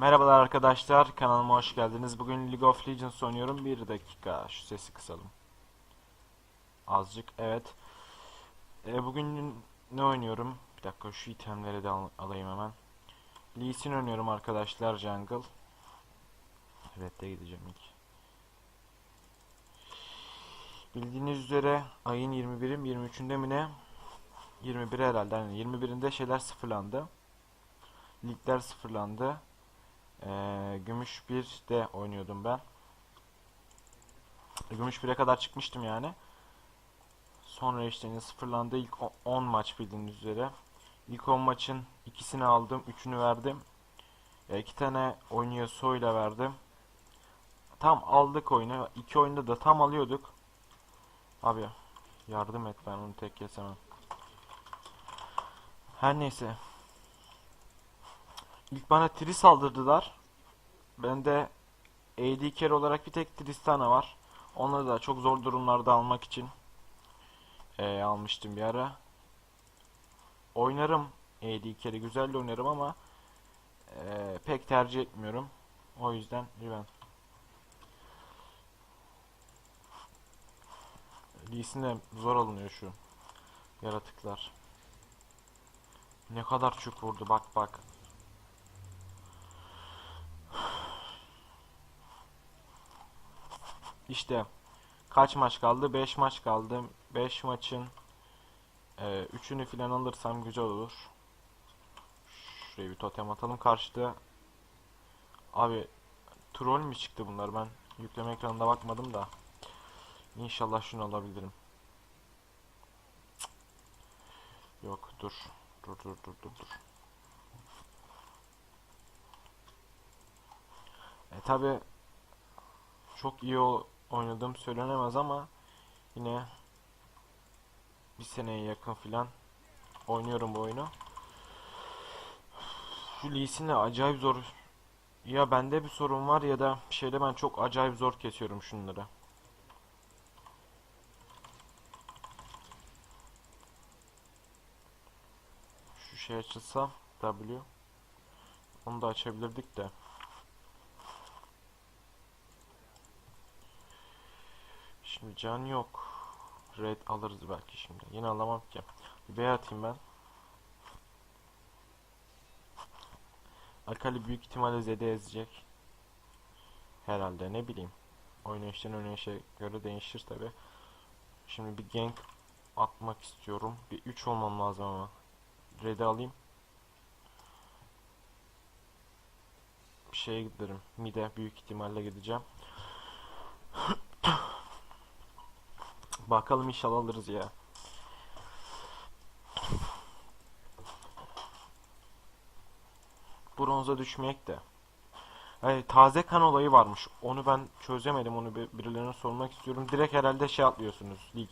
Merhabalar arkadaşlar, kanalıma hoş geldiniz. Bugün League of Legends oynuyorum. Bir dakika, şu sesi kısalım. Azıcık, evet. E, bugün ne oynuyorum? Bir dakika, şu itemleri de al- alayım hemen. Lee Sin oynuyorum arkadaşlar, Jungle. Evet de gideceğim ilk. Bildiğiniz üzere ayın 21'im 23'ünde mi ne? 21 herhalde. Yani 21'inde şeyler sıfırlandı. Ligler sıfırlandı. Ee, Gümüş 1'de oynuyordum ben. Gümüş 1'e kadar çıkmıştım yani. Sonra işte sıfırlandı. İlk o- 10 maç bildiğiniz üzere. İlk 10 maçın ikisini aldım. Üçünü verdim. E, iki tane oynuyor soyla verdim. Tam aldık oyunu. İki oyunda da tam alıyorduk. Abi yardım et ben onu tek kesemem. Her neyse. İlk bana Tris saldırdılar. Bende AD carry olarak bir tek Tristana var. Onları da çok zor durumlarda almak için eee, almıştım bir ara. Oynarım AD carry güzel de oynarım ama eee, pek tercih etmiyorum. O yüzden Riven. Lee Sin de zor alınıyor şu yaratıklar. Ne kadar çuk vurdu bak bak. İşte kaç maç kaldı? 5 maç kaldı. 5 maçın 3'ünü filan alırsam güzel olur. Şuraya bir totem atalım karşıda. Abi troll mü çıktı bunlar? Ben yükleme ekranında bakmadım da. İnşallah şunu alabilirim. Yok dur. Dur dur dur dur dur. E tabi çok iyi o- oynadığım söylenemez ama yine bir seneye yakın filan oynuyorum bu oyunu. Şu Lee acayip zor. Ya bende bir sorun var ya da şeyde ben çok acayip zor kesiyorum şunları. Şu şey açılsa W. Onu da açabilirdik de. Şimdi can yok. Red alırız belki şimdi. Yine alamam ki. B atayım ben. Akali büyük ihtimalle Zed'i ezecek. Herhalde ne bileyim. Oynayıştan oynayışa göre değişir tabi. Şimdi bir gank atmak istiyorum. Bir 3 olmam lazım ama. Red'i alayım. Bir şeye giderim. Mid'e büyük ihtimalle gideceğim. Bakalım inşallah alırız ya. Bronza düşmeyek de. Hani taze kan olayı varmış. Onu ben çözemedim. Onu bir, birilerine sormak istiyorum. Direkt herhalde şey atlıyorsunuz. Lig.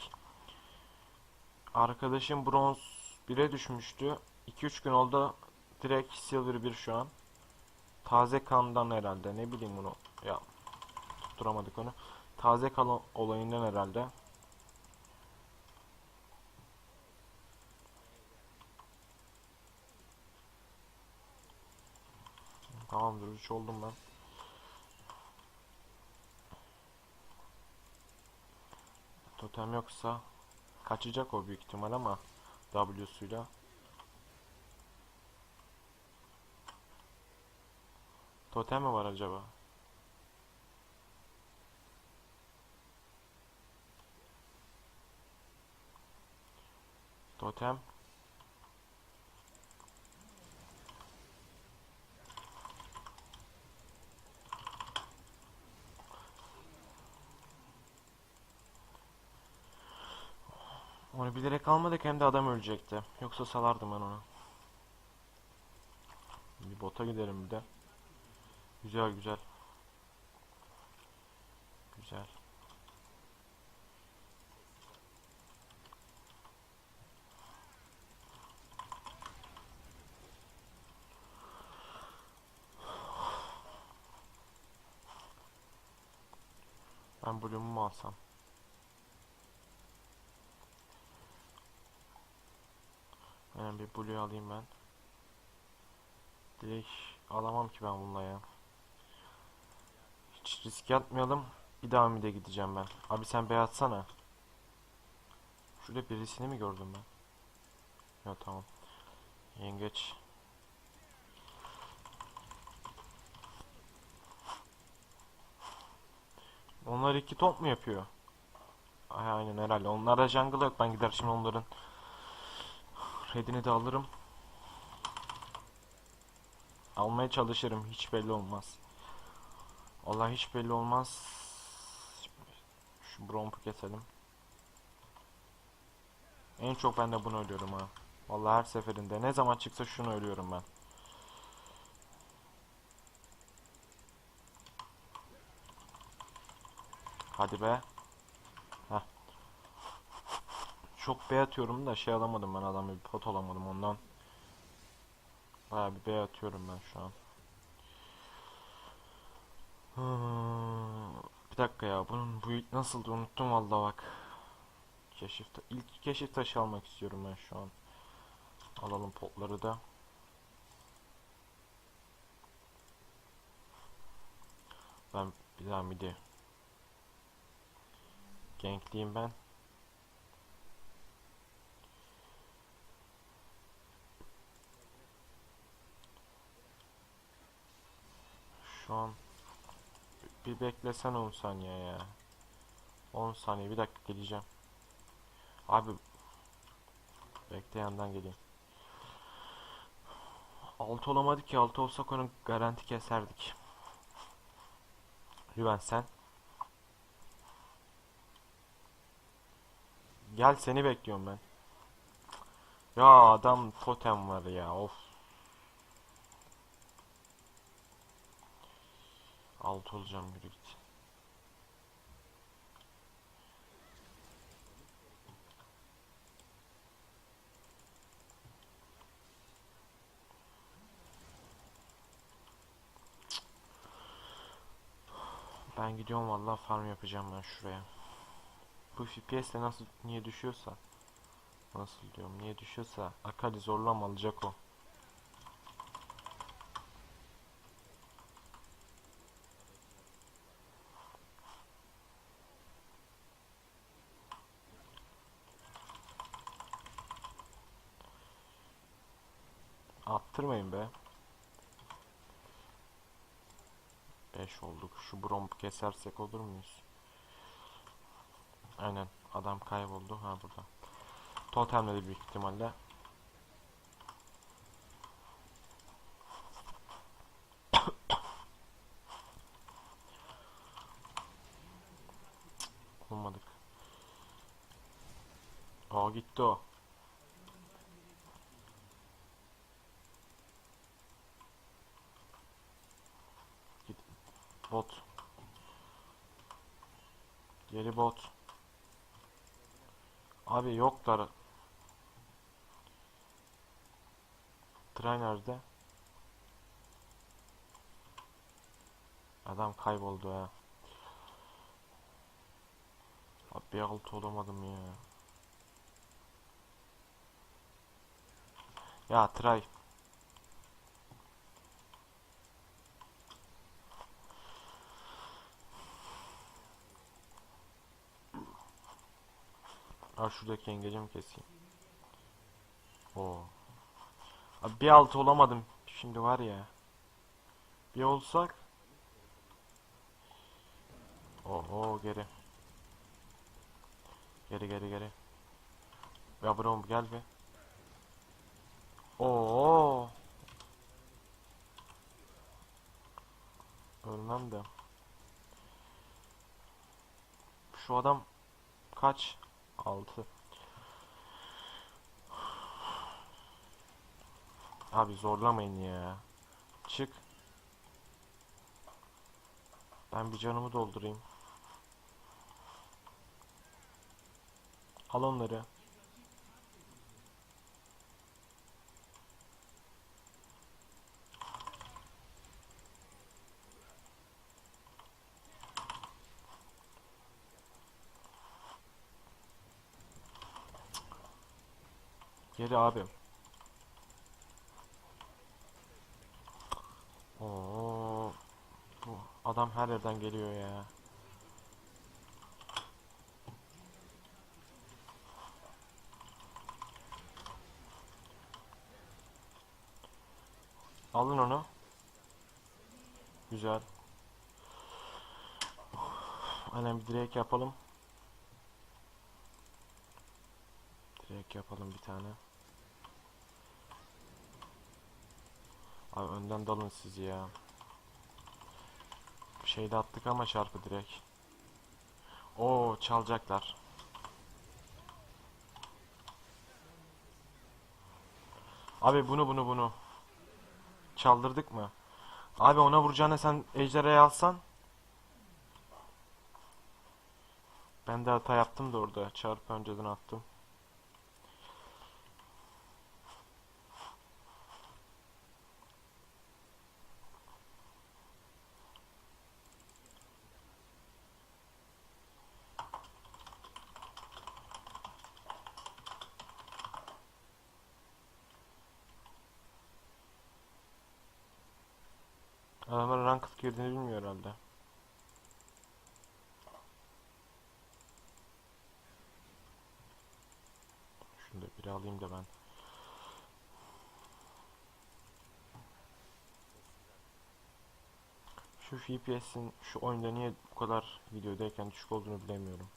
Arkadaşım bronz 1'e düşmüştü. 2-3 gün oldu. Direkt silver 1 şu an. Taze kandan herhalde. Ne bileyim bunu. Ya tutturamadık onu. Taze kan olayından herhalde. Tamamdır 3 oldum ben. Totem yoksa kaçacak o büyük ihtimal ama W'suyla. Totem mi var acaba? Totem. Onu bilerek almadık hem de adam ölecekti. Yoksa salardım ben onu. Bir bota gidelim bir de. Güzel güzel. Güzel. Ben mu alsam? Hemen bir blue alayım ben. Direkt alamam ki ben bununla ya. Hiç risk atmayalım. Bir daha mide gideceğim ben. Abi sen bey atsana. Şurada birisini mi gördüm ben? Ya tamam. Yengeç. Onlar iki top mu yapıyor? Ay, aynen herhalde. Onlarda jungle yok. Ben gider şimdi onların redini de alırım. Almaya çalışırım. Hiç belli olmaz. Vallahi hiç belli olmaz. Şu Bromp'u keselim. En çok ben de bunu ölüyorum ha. Vallahi her seferinde. Ne zaman çıksa şunu ölüyorum ben. Hadi be. Heh. Çok B atıyorum da şey alamadım ben adamı bir pot alamadım ondan. Baya bir B atıyorum ben şu an. Hmm, Bir dakika ya bunun bu nasıldı unuttum valla bak. Keşif ilk keşif taşı almak istiyorum ben şu an. Alalım potları da. Ben bir daha midi. Gankliyim ben. Şu an bir beklesen 10 saniye ya. 10 saniye bir dakika geleceğim. Abi bekle yandan geleyim. 6 olamadık ki 6 olsak onu garanti keserdik. Güven sen. Gel seni bekliyorum ben. Ya adam totem var ya of. Alt olacağım yürü git. Ben gidiyorum vallahi farm yapacağım ben şuraya. Bu FPS de nasıl niye düşüyorsa nasıl diyorum niye düşüyorsa Akali zorlama alacak o. Attırmayın be. 5 olduk. Şu bromp kesersek olur muyuz? Aynen. Adam kayboldu. Ha burada. Totemledi büyük ihtimalle. Olmadık. Aa gitti o. Git. Bot. Geri bot. Abi yoklar. Tray nerede? Adam kayboldu ha. Abi altı olamadım ya. Ya try. Ha şuradaki yengeci keseyim? Oo. Abi bir altı olamadım. Şimdi var ya. Bir olsak. Oho geri. Geri geri geri. Ya bro gel be. Oo. Ölmem de. Şu adam kaç? 6. Abi zorlamayın ya. Çık. Ben bir canımı doldurayım. Al onları. Geri abi. Adam her yerden geliyor ya. Alın onu. Güzel. Aynen bir direk yapalım. Direk yapalım bir tane. Abi önden dalın siz ya. Şeyde attık ama çarpı direkt. Oo çalacaklar. Abi bunu bunu bunu. Çaldırdık mı? Abi ona vuracağına sen ejderhayı alsan. Ben de hata yaptım da orada. Çarpı önceden attım. Adamlar ranked girdiğini bilmiyor herhalde. Şunu da bir alayım da ben. Şu FPS'in şu oyunda niye bu kadar videodayken düşük olduğunu bilemiyorum.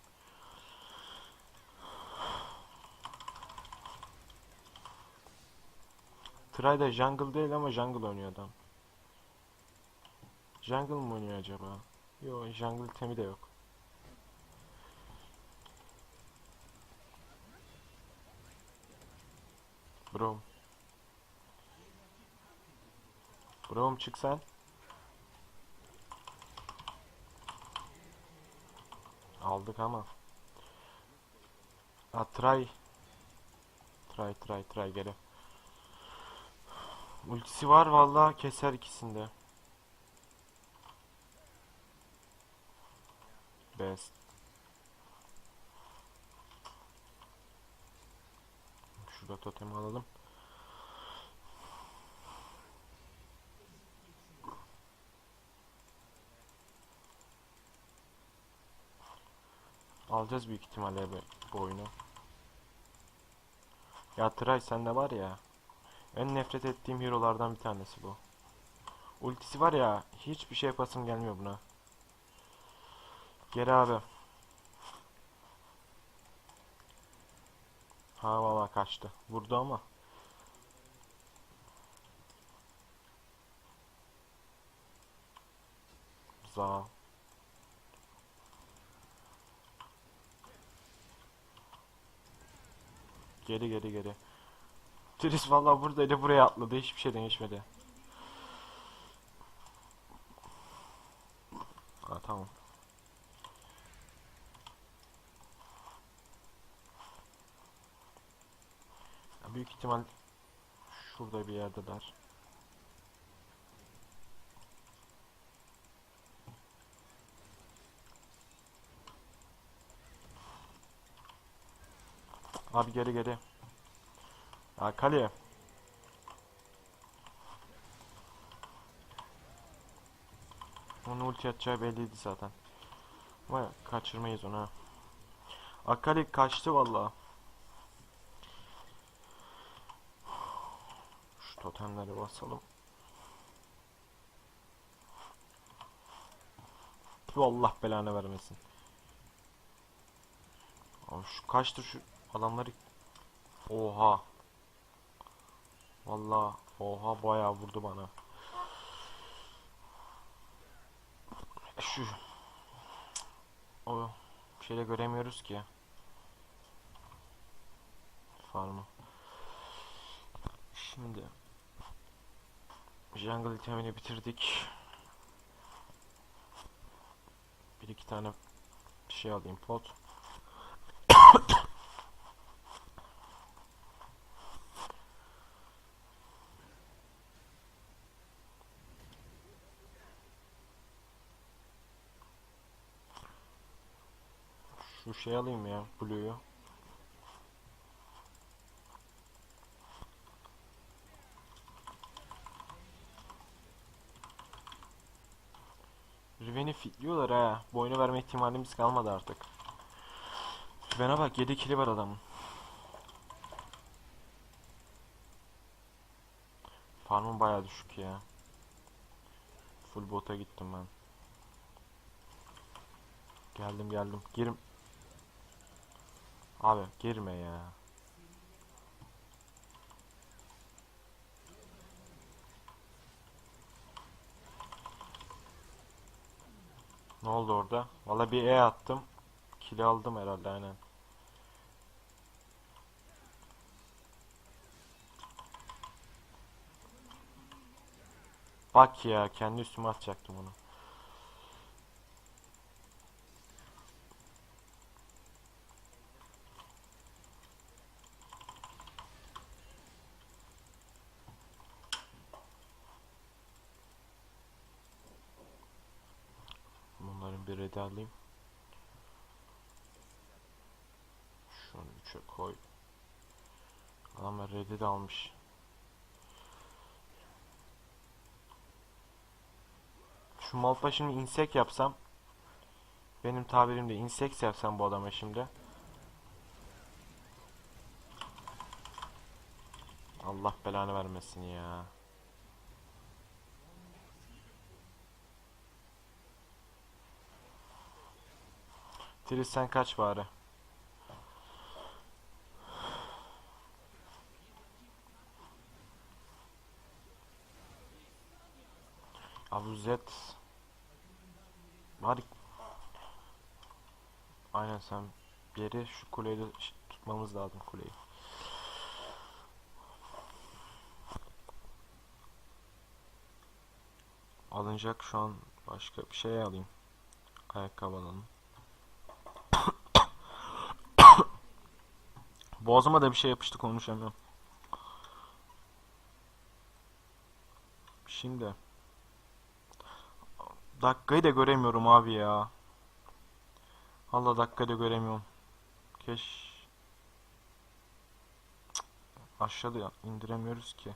Try da jungle değil ama jungle oynuyor adam. Jungle mı oynuyor acaba? Yo jungle temi de yok. Brom. Brom çık sen. Aldık ama. Ha try. Try try try gele. Ultisi var vallahi keser ikisinde. Best. Şurada totemi alalım. Alacağız büyük ihtimalle bu, bu oyunu. Ya Tray sende var ya. En nefret ettiğim hero'lardan bir tanesi bu. Ultisi var ya hiçbir şey yapasım gelmiyor buna. Geri abi. Ha valla kaçtı. Vurdu ama. Za. Geri geri geri. Tris valla buradaydı buraya atladı. Hiçbir şey değişmedi. Ha tamam. Ya büyük ihtimal şurada bir yerdeler. Abi geri geri. Ya kaleye. Onun ulti atacağı belliydi zaten. Ama kaçırmayız onu ha. Akali kaçtı vallahi. Totemleri basalım. Bu Allah belanı vermesin. Abi şu kaçtır şu adamları. Oha. Vallahi oha bayağı vurdu bana. Şu o şeyle göremiyoruz ki. Farmı. Şimdi Jungle itemini bitirdik. Bir iki tane şey alayım pot. Şu şey alayım ya Blue'yu. Riven'i fitliyorlar ha. Bu oyunu verme ihtimalimiz kalmadı artık. Riven'e bak 7 kili var adamın. Farmım baya düşük ya. Full bota gittim ben. Geldim geldim. Girim. Abi girme ya. Ne oldu orada? Valla bir E attım. Kili aldım herhalde aynen. Bak ya kendi üstüme atacaktım onu. Alayım. Şunu üçe koy. Adamlar redi de almış. Şu Malpa şimdi insek yapsam benim tabirimde insek yapsam bu adama şimdi Allah belanı vermesin ya. Tris sen kaç bari. Abu Zed Bari Aynen sen geri şu kuleyi de tutmamız lazım kuleyi. Alınacak şu an başka bir şey alayım. Ayakkabı alalım. Boğazıma da bir şey yapıştı konuşamıyorum. Şimdi dakikayı da göremiyorum abi ya. Allah dakikayı da göremiyorum. Keş aşağıda indiremiyoruz ki.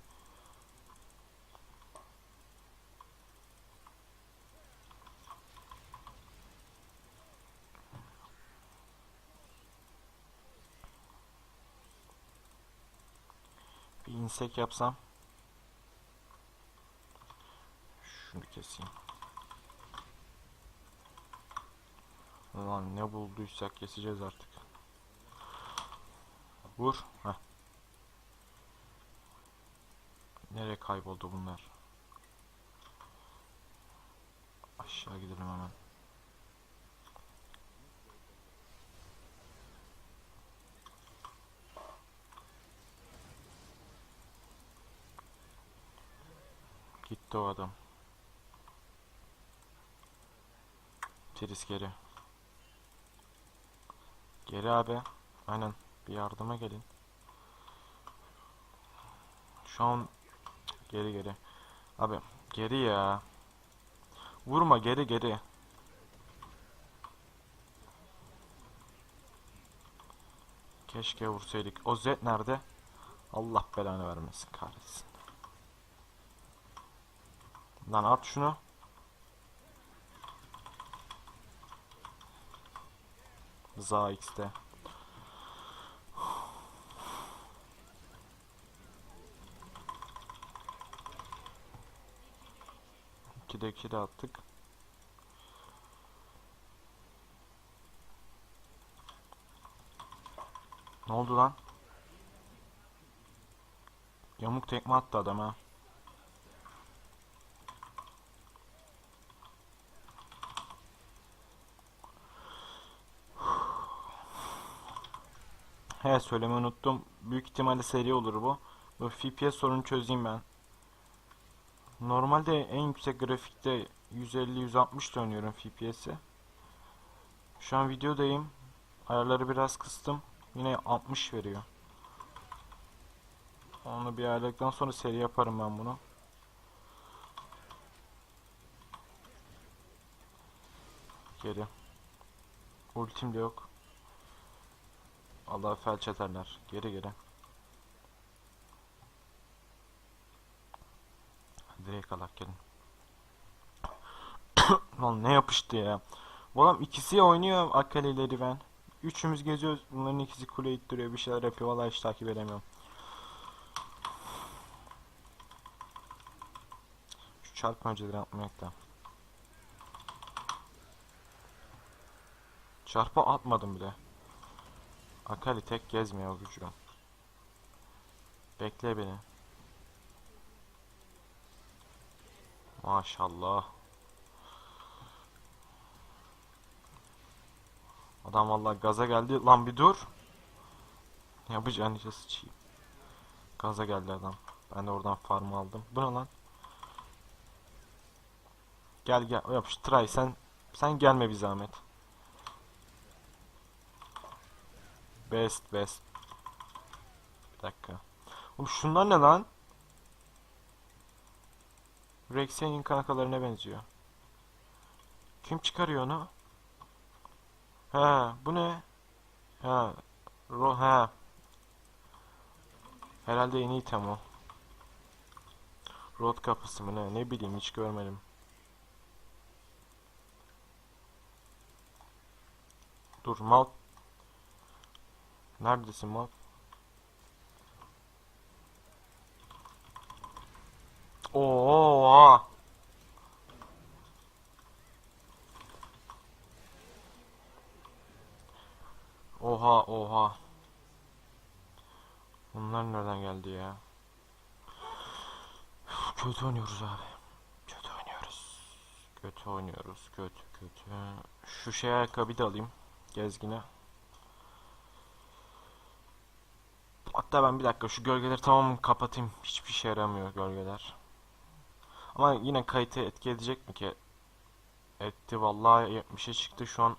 Bir insek yapsam. Şunu keseyim. Ulan ne bulduysak keseceğiz artık. Vur. Heh. Nereye kayboldu bunlar? Aşağı gidelim hemen. Gitti o adam. Tris geri. Geri abi. Aynen. Bir yardıma gelin. Şu an geri geri. Abi geri ya. Vurma geri geri. Keşke vursaydık. O Z nerede? Allah belanı vermesin kahretsin. Lan at şunu. Za X'te. İkide iki de attık. Ne oldu lan? Yamuk tekme attı adam He söylemeyi unuttum. Büyük ihtimalle seri olur bu. Bu FPS sorunu çözeyim ben. Normalde en yüksek grafikte 150-160 oynuyorum FPS'i. Şu an videodayım. Ayarları biraz kıstım. Yine 60 veriyor. Onu bir ayarladıktan sonra seri yaparım ben bunu. Geri. Ultim de yok. Allah felç ederler. Geri geri. Direkt alak gelin. Lan ne yapıştı ya. Oğlum ikisi oynuyor Akali'leri ben. Üçümüz geziyoruz. Bunların ikisi kule ittiriyor. Bir şeyler yapıyor. Vallahi hiç takip edemiyorum. Şu çarpma önceleri atmayak da. Çarpı atmadım bile. Akali tek gezmiyor gücüm. Bekle beni. Maşallah. Adam vallahi gaza geldi. Lan bir dur. Ne yapacağını işte sıçayım. Gaza geldi adam. Ben de oradan farm aldım. Bu ne lan? Gel gel. Yapış try sen sen gelme bir zahmet. Best best. Bir dakika. Oğlum şunlar ne lan? Rex'in kankalarına benziyor. Kim çıkarıyor onu? He, bu ne? Ha, ro ha. Herhalde yeni item o. Road kapısı mı ne? Ne bileyim hiç görmedim. Dur mal. Neredesin mal? Oo. Oha oha. Bunlar nereden geldi ya? Kötü oynuyoruz abi. Kötü oynuyoruz. Kötü oynuyoruz. Kötü kötü. Şu şey ayakkabıyı da alayım. Gezgine. Hatta ben bir dakika şu gölgeleri tamam kapatayım. Hiçbir şey yaramıyor gölgeler. Ama yine kayıtı etki edecek mi ki? Etti vallahi 70'e çıktı şu an.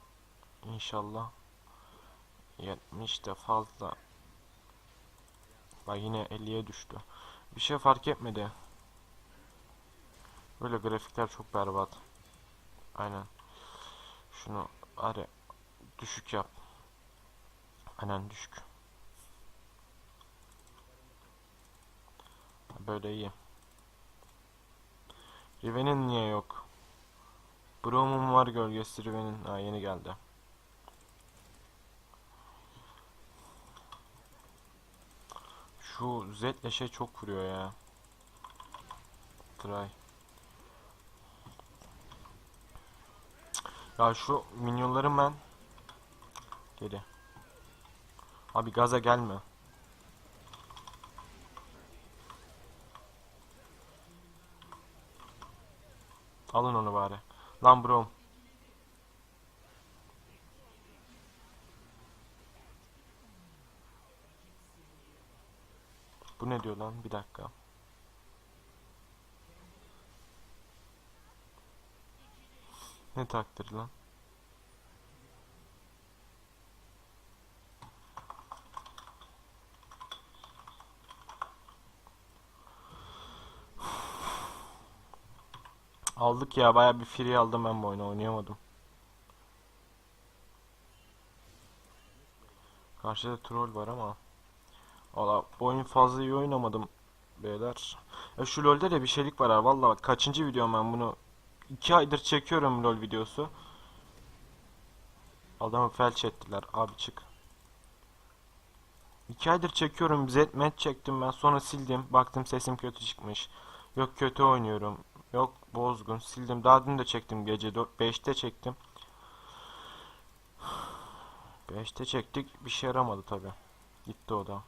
İnşallah. 70 de fazla. Bak yine 50'ye düştü. Bir şey fark etmedi. Böyle grafikler çok berbat. Aynen. Şunu hadi düşük yap. Aynen düşük. Böyle iyi. Riven'in niye yok? Broom'un var gölgesi Riven'in. Ha yeni geldi. Şu Z'le şey çok vuruyor ya. Try. Ya şu minyonların ben geri. Abi gaza gelme. Alın onu bari. Lan bro. Bu ne diyor lan? Bir dakika. Ne takdir lan? Aldık ya baya bir free aldım ben bu oyunu oynayamadım. Karşıda troll var ama. Valla bu oyun fazla iyi oynamadım beyler. Ya şu LoL'de de bir şeylik var ha. Valla bak kaçıncı videom ben bunu. 2 aydır çekiyorum LoL videosu. Adamı felç ettiler. Abi çık. 2 aydır çekiyorum. Zedmet çektim ben. Sonra sildim. Baktım sesim kötü çıkmış. Yok kötü oynuyorum. Yok bozgun. Sildim. Daha dün de çektim gece 4 5'te çektim. 5'te çektik. Bir şey yaramadı tabi. Gitti o da.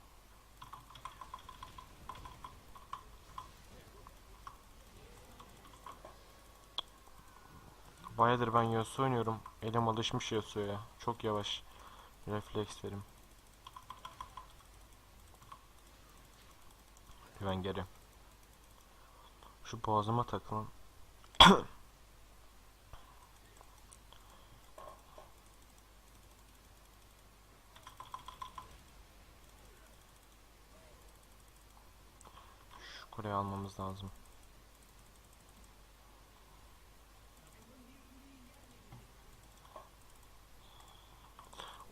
Bayağıdır ben Yasuo oynuyorum. Elim alışmış Yasuo'ya. Çok yavaş. Reflekslerim. Ben geri. Şu boğazıma takılın. Şu kuleyi almamız lazım.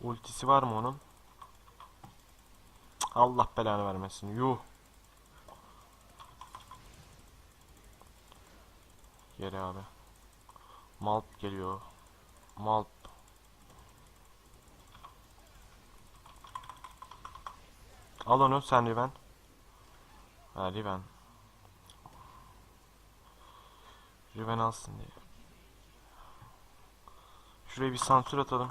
Ultisi var mı onun? Allah belanı vermesin. Yuh. Geri abi. Malp geliyor. Malp. Al onu sen Riven. Ha Riven. Riven alsın diye. Şuraya bir sansür atalım.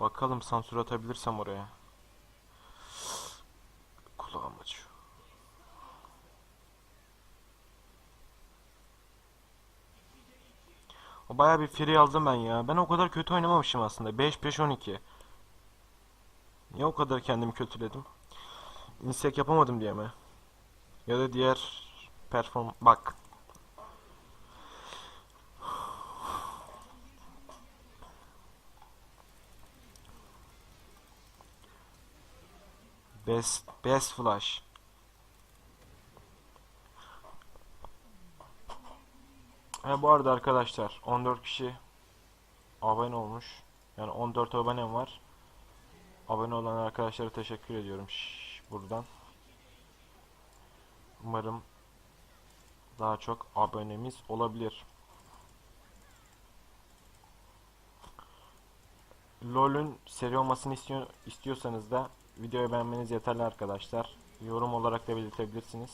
Bakalım sansür atabilirsem oraya. O Bayağı bir free aldım ben ya. Ben o kadar kötü oynamamışım aslında. 5-5-12. Niye o kadar kendimi kötüledim? Insek yapamadım diye mi? Ya da diğer perform... Bak. Best, best flash. Ha, bu arada arkadaşlar 14 kişi abone olmuş. Yani 14 abonem var. Abone olan arkadaşlara teşekkür ediyorum şş, buradan. Umarım daha çok abonemiz olabilir. LoL'ün seri olmasını istiyor, istiyorsanız da videoyu beğenmeniz yeterli arkadaşlar. Yorum olarak da belirtebilirsiniz.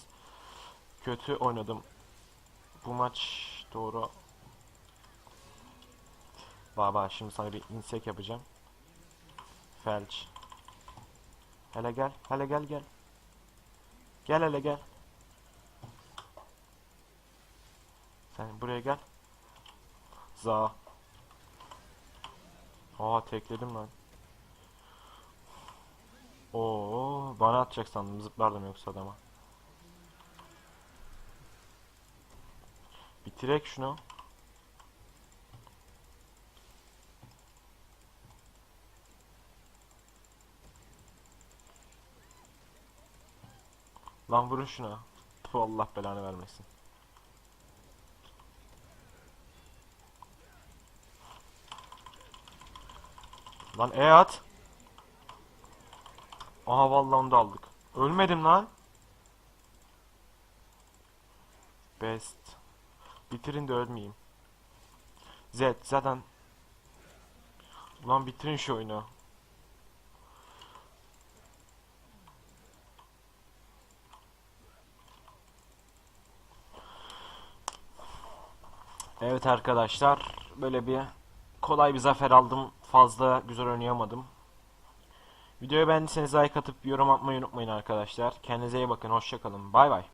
Kötü oynadım. Bu maç doğru. Baba şimdi sana bir insek yapacağım. Felç. Hele gel, hele gel gel. Gel hele gel. Sen buraya gel. Za. Aa tekledim lan. Oo bana atacak sandım zıplardım yoksa adama. Bitirek şunu. Lan vurun şuna. Puh, Allah belanı vermesin. Lan e at. Aha vallahi onu da aldık. Ölmedim lan. Best. Bitirin de ölmeyeyim. Z zaten. Ulan bitirin şu oyunu. Evet arkadaşlar böyle bir kolay bir zafer aldım. Fazla güzel oynayamadım. Videoyu beğendiyseniz like atıp yorum atmayı unutmayın arkadaşlar. Kendinize iyi bakın. Hoşçakalın. Bay bay.